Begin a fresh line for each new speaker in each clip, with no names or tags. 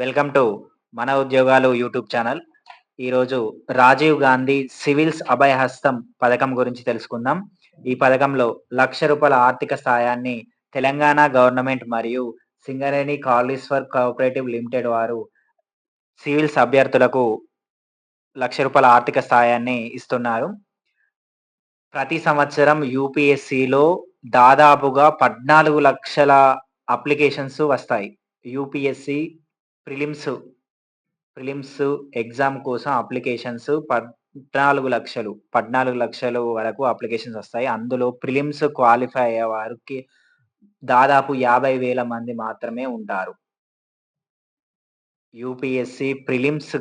Welcome to మన ఉద్యోగాలు YouTube channel. ఈరోజు రాజీవ్ గాంధీ సివిల్స్ అభయహస్తం పథకం గురించి తెలుసుకుందాం. ఈ పథకంలో లక్ష రూపాయల ఆర్థిక సాయాన్ని తెలంగాణ గవర్నమెంట్ మరియు సింగరేణి కాలీశ్వర్ కోఆపరేటివ్ లిమిటెడ్ వారు సివిల్స్ అభ్యర్థులకు లక్ష రూపాయల ఆర్థిక సాయాన్ని ఇస్తున్నారు. ప్రతి సంవత్సరం యూపీఎస్సిలో దాదాపుగా పద్నాలుగు లక్షల అప్లికేషన్స్ వస్తాయి. యూపీఎస్సి ప్రిలిమ్స్ ప్రిలిమ్స్ ఎగ్జామ్ కోసం అప్లికేషన్స్ పద్నాలుగు లక్షలు పద్నాలుగు లక్షలు వరకు అప్లికేషన్స్ వస్తాయి. అందులో ప్రిలిమ్స్ క్వాలిఫై అయ్యే వారికి దాదాపు యాభై వేల మంది మాత్రమే ఉంటారు. UPSC prelims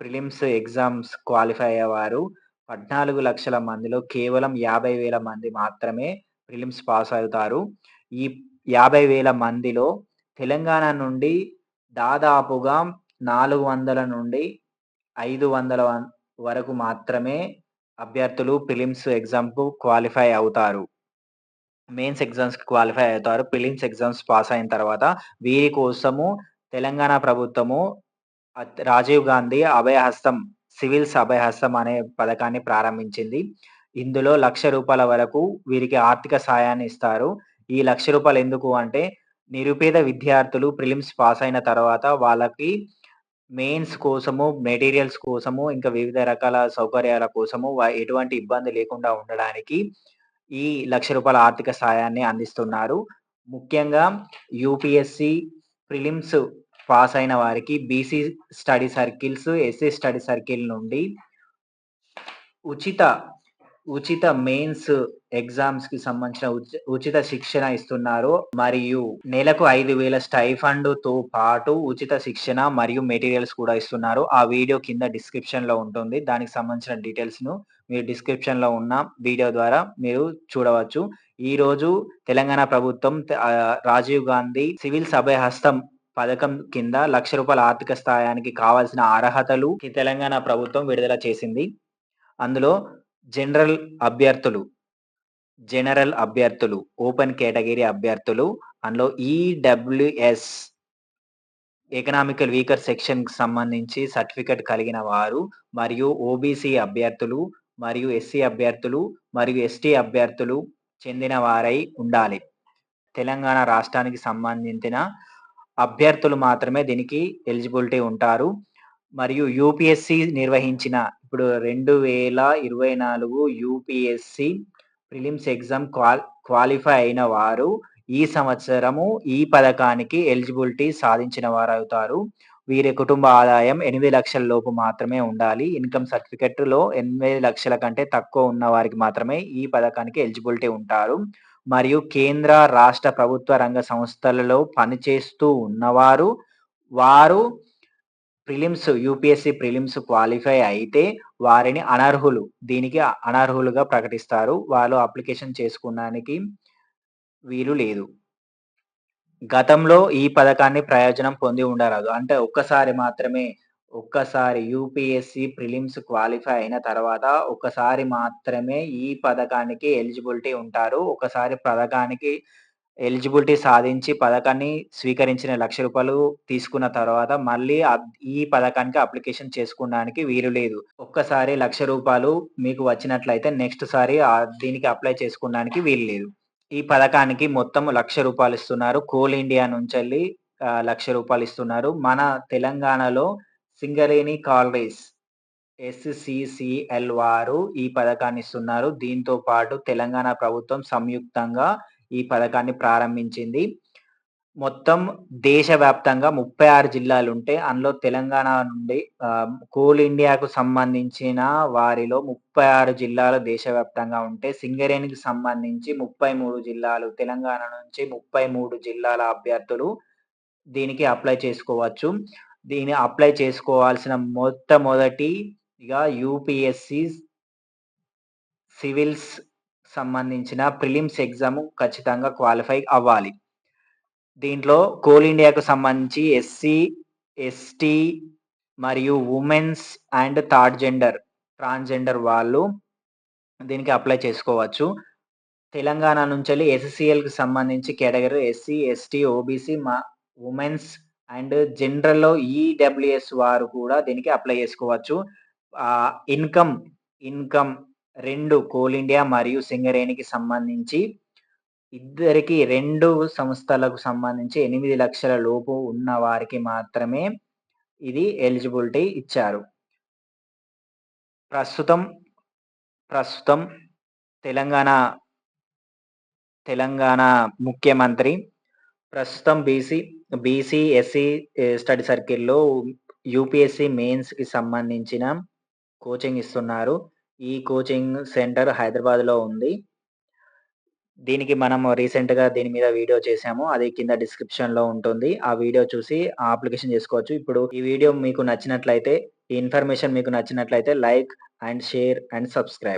prelims exams qualify అయ్యేవారు పద్నాలుగు లక్షల మందిలో కేవలం యాభై వేల మంది మాత్రమే ప్రిలిమ్స్ పాస్ అవుతారు. ఈ యాభై వేల మందిలో తెలంగాణ నుండి దాదాపుగా నాలుగు వందల నుండి ఐదు వందల వరకు మాత్రమే అభ్యర్థులు ప్రిలిమ్స్ ఎగ్జామ్కు క్వాలిఫై అవుతారు. మెయిన్స్ ఎగ్జామ్స్కి క్వాలిఫై అవుతారు. ప్రిలిమ్స్ ఎగ్జామ్స్ పాస్ అయిన తర్వాత వీరి కోసము తెలంగాణ ప్రభుత్వము రాజీవ్ గాంధీ అభయహస్తం సివిల్స్ అభయహస్తం అనే పథకాన్ని ప్రారంభించింది. ఇందులో లక్ష రూపాయల వరకు వీరికి ఆర్థిక సాయాన్ని ఇస్తారు. ఈ లక్ష రూపాయలు ఎందుకు అంటే నిరుపేద విద్యార్థులు ప్రిలిమ్స్ పాస్ అయిన తర్వాత వాళ్ళకి మెయిన్స్ కోసము మెటీరియల్స్ కోసము ఇంకా వివిధ రకాల సౌకర్యాల కోసము ఎటువంటి ఇబ్బంది లేకుండా ఉండడానికి ఈ లక్ష రూపాయల ఆర్థిక సాయాన్ని అందిస్తున్నారు. ముఖ్యంగా యూపీఎస్సి ప్రిలిమ్స్ పాస్ అయిన వారికి BC study circles SC study circle నుండి ఉచిత ఉచిత మెయిన్స్ ఎగ్జామ్స్కి సంబంధించిన ఉచిత శిక్షణ ఇస్తున్నారు. మరియు నెలకు ఐదు వేల స్టైఫండ్తో పాటు ఉచిత శిక్షణ మరియు మెటీరియల్స్ కూడా ఇస్తున్నారు. ఆ వీడియో కింద డిస్క్రిప్షన్లో ఉంటుంది. దానికి సంబంధించిన డీటెయిల్స్ను మీరు డిస్క్రిప్షన్లో ఉన్న వీడియో ద్వారా మీరు చూడవచ్చు. ఈ రోజు తెలంగాణ ప్రభుత్వం రాజీవ్ గాంధీ సివిల్ సభ హస్తం పథకం కింద లక్ష రూపాయల ఆర్థిక స్థాయానికి కావాల్సిన అర్హతలు తెలంగాణ ప్రభుత్వం విడుదల చేసింది. అందులో జనరల్ అభ్యర్థులు జనరల్ అభ్యర్థులు ఓపెన్ కేటగిరీ అభ్యర్థులు అందులో ఈడబ్ల్యూఎస్ ఎకనామికల్ వీకర్ సెక్షన్ సంబంధించి సర్టిఫికెట్ కలిగిన వారు మరియు ఓబీసీ అభ్యర్థులు మరియు ఎస్సీ అభ్యర్థులు మరియు ఎస్టీ అభ్యర్థులు చెందిన వారై ఉండాలి. తెలంగాణ రాష్ట్రానికి సంబంధించిన అభ్యర్థులు మాత్రమే దీనికి ఎలిజిబిలిటీ ఉంటారు. మరియు యూపీఎస్సి నిర్వహించిన ఇప్పుడు రెండు వేల ఇరవై నాలుగు UPSC prelims exam qual qualify అయిన వారు ఈ సంవత్సరము ఈ పథకానికి ఎలిజిబిలిటీ సాధించిన వారు అవుతారు వీరి కుటుంబ ఆదాయం ఎనిమిది లక్షల లోపు మాత్రమే ఉండాలి. ఇన్కమ్ సర్టిఫికెట్లో ఎనిమిది లక్షల కంటే తక్కువ ఉన్న వారికి మాత్రమే ఈ పథకానికి ఎలిజిబిలిటీ ఉంటారు. మరియు కేంద్ర రాష్ట్ర ప్రభుత్వ రంగ సంస్థలలో పనిచేస్తూ ఉన్నవారు వారు ప్రిలిమ్స్ యూపీఎస్సి ప్రిలిమ్స్ క్వాలిఫై అయితే వారిని అనర్హులు దీనికి అనర్హులుగా ప్రకటిస్తారు. వాళ్ళు అప్లికేషన్ చేసుకోవడానికి వీలు లేదు. గతంలో ఈ పథకాన్ని ప్రయోజనం పొంది ఉండరాదు. అంటే ఒక్కసారి మాత్రమే ఒక్కసారి యూపీఎస్సి ప్రిలిమ్స్ క్వాలిఫై అయిన తర్వాత ఒక్కసారి మాత్రమే ఈ పథకానికి ఎలిజిబిలిటీ ఉంటారు. ఒకసారి పథకానికి ఎలిజిబిలిటీ సాధించి పథకాన్ని స్వీకరించిన లక్ష రూపాయలు తీసుకున్న తర్వాత మళ్ళీ ఈ పథకానికి అప్లికేషన్ చేసుకోవడానికి వీలు లేదు. ఒక్కసారి లక్ష రూపాయలు మీకు వచ్చినట్లయితే నెక్స్ట్ సారి దీనికి అప్లై చేసుకోవడానికి వీలు లేదు. ఈ పథకానికి మొత్తం లక్ష రూపాయలు ఇస్తున్నారు. కోల్ ఇండియా నుంచి లక్ష రూపాయలు ఇస్తున్నారు. మన తెలంగాణలో సింగరేణి కాలరీస్ ఎస్సిసిఎల్ వారు ఈ పథకాన్ని ఇస్తున్నారు. దీంతో పాటు తెలంగాణ ప్రభుత్వం సంయుక్తంగా ఈ పథకాన్ని ప్రారంభించింది. మొత్తం దేశవ్యాప్తంగా ముప్పై ఆరు జిల్లాలు ఉంటే అందులో తెలంగాణ నుండి కోల్ ఇండియాకు సంబంధించిన వారిలో ముప్పై ఆరు జిల్లాలు దేశవ్యాప్తంగా ఉంటే సింగరేణికి సంబంధించి ముప్పై మూడు జిల్లాలు తెలంగాణ నుంచి ముప్పై మూడు జిల్లాల అభ్యర్థులు దీనికి అప్లై చేసుకోవచ్చు. దీన్ని అప్లై చేసుకోవాల్సిన మొట్టమొదటి ఇక యూపీఎస్సి సివిల్స్ సంబంధించిన ప్రిలిమ్స్ ఎగ్జామ్ ఖచ్చితంగా క్వాలిఫై అవ్వాలి దీంట్లో కోల్ ఇండియాకు సంబంధించి ఎస్సీ ఎస్టీ మరియు women's and third gender transgender వాళ్ళు దీనికి అప్లై చేసుకోవచ్చు తెలంగాణ నుంచి ఎస్సీఎల్కి సంబంధించి కేటగిరీ ఎస్సీ ఎస్టీ ఓబీసీ మా ఉమెన్స్ అండ్ జనరల్‌లో ఈడబ్ల్యూఎస్ వారు కూడా దీనికి అప్లై చేసుకోవచ్చు. ఇన్‌కమ్, ఇన్‌కమ్ రెండు కోల్ ఇండియా మరియు సింగరేణికి సంబంధించి ఇద్దరికి రెండు సంస్థలకు సంబంధించి 8,00,000 లోపు ఉన్న వారికి మాత్రమే ఇది ఎలిజిబిలిటీ ఇచ్చారు. ప్రస్తుతం, ప్రస్తుతం తెలంగాణ తెలంగాణ ముఖ్యమంత్రి ప్రస్తుతం బీసీ, బీసీ, ఎస్సీ స్టడీ సర్కిల్‌లో యూపీఎస్సీ మెయిన్స్‌కి సంబంధించిన కోచింగ్ ఇస్తున్నారు. ఈ కోచింగ్ సెంటర్ హైదరాబాద్‌లో ఉంది. దీనికి మనము రీసెంట్‌గా దీని మీద వీడియో చేసాము. అది కింద డిస్క్రిప్షన్‌లో ఉంటుంది. ఆ వీడియో చూసి ఆ అప్లికేషన్ చేసుకోవచ్చు. ఇప్పుడు ఈ వీడియో మీకు నచ్చినట్లయితే, ఈ ఇన్ఫర్మేషన్ మీకు నచ్చినట్లయితే like and share and subscribe.